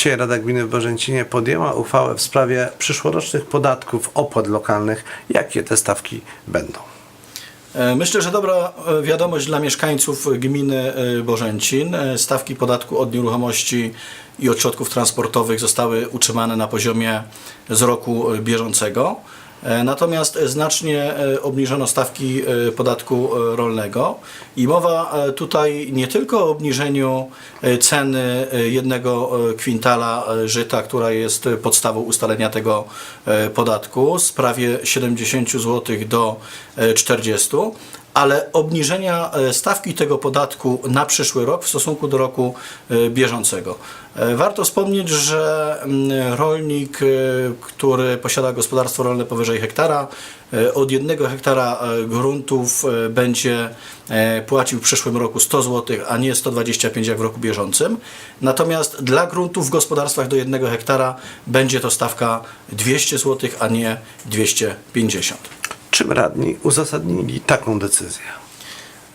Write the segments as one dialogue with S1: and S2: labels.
S1: Dzisiaj Rada Gminy w Bożęcinie podjęła uchwałę w sprawie przyszłorocznych podatków opłat lokalnych. Jakie te stawki będą?
S2: E, Myślę, że dobra e, wiadomość dla mieszkańców gminy e, Bożęcin. Stawki podatku od nieruchomości i od środków transportowych zostały utrzymane na poziomie z roku bieżącego. E, Natomiast znacznie e, obniżono stawki e, podatku rolnego. I mowa tutaj nie tylko o obniżeniu ceny jednego kwintala żyta, która jest podstawą ustalenia tego podatku z prawie 70 zł do e, 40 ale obniżenia e, stawki tego podatku na przyszły rok w stosunku do roku e, bieżącego. E, Warto wspomnieć, że mm, rolnik, który posiada gospodarstwo rolne powyżej hektara, od jednego hektara gruntów będzie płacił w przyszłym roku 100 zł, a nie 125 jak w roku bieżącym. Natomiast dla gruntów w gospodarstwach do jednego hektara będzie to stawka 200 zł, a nie 250.
S1: Czym radni uzasadnili taką decyzję?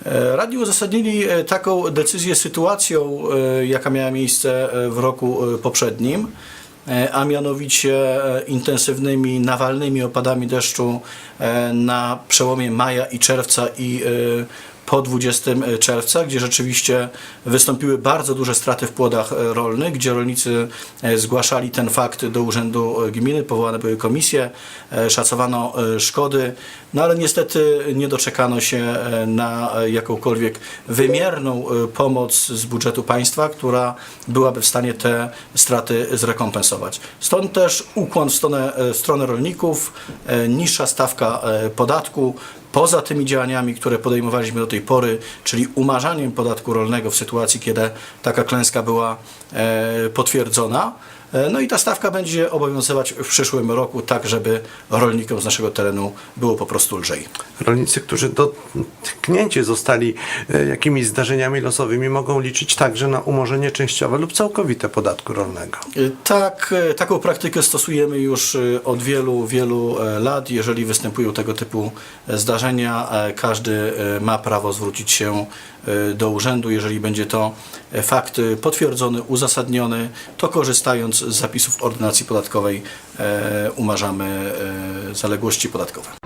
S2: E, Radni uzasadnili e, taką decyzję sytuacją, e, jaka miała miejsce w roku poprzednim, a mianowicie intensywnymi nawalnymi opadami deszczu na przełomie maja i czerwca i po 20 czerwca, gdzie rzeczywiście wystąpiły bardzo duże straty w płodach e, rolnych, gdzie rolnicy e, zgłaszali ten fakt do Urzędu Gminy, powołane były komisje, e, szacowano e, szkody, no ale niestety nie doczekano się e, na e, jakąkolwiek wymierną e, pomoc z budżetu państwa, która byłaby w stanie te straty zrekompensować. Stąd też ukłon w stronę, e, w stronę rolników, e, niższa stawka e, podatku, poza tymi działaniami, które podejmowaliśmy do tej pory, czyli umarzaniem podatku rolnego w sytuacji, kiedy taka klęska była e, potwierdzona. E, No i ta stawka będzie obowiązywać w przyszłym roku, tak żeby rolnikom z naszego terenu było po prostu lżej.
S1: Rolnicy, którzy dotknięci zostali e, jakimiś zdarzeniami losowymi, mogą liczyć także na umorzenie częściowe lub całkowite podatku rolnego.
S2: Y, Tak, taką praktykę stosujemy już od wielu, wielu e, lat. Jeżeli występują tego typu e, zdarzenia, e, każdy e, ma prawo zwrócić się e, do urzędu. Jeżeli będzie to e, fakt potwierdzony, uzasadniony, to korzystając z zapisów ordynacji podatkowej e, umarzamy e, zaległości podatkowe.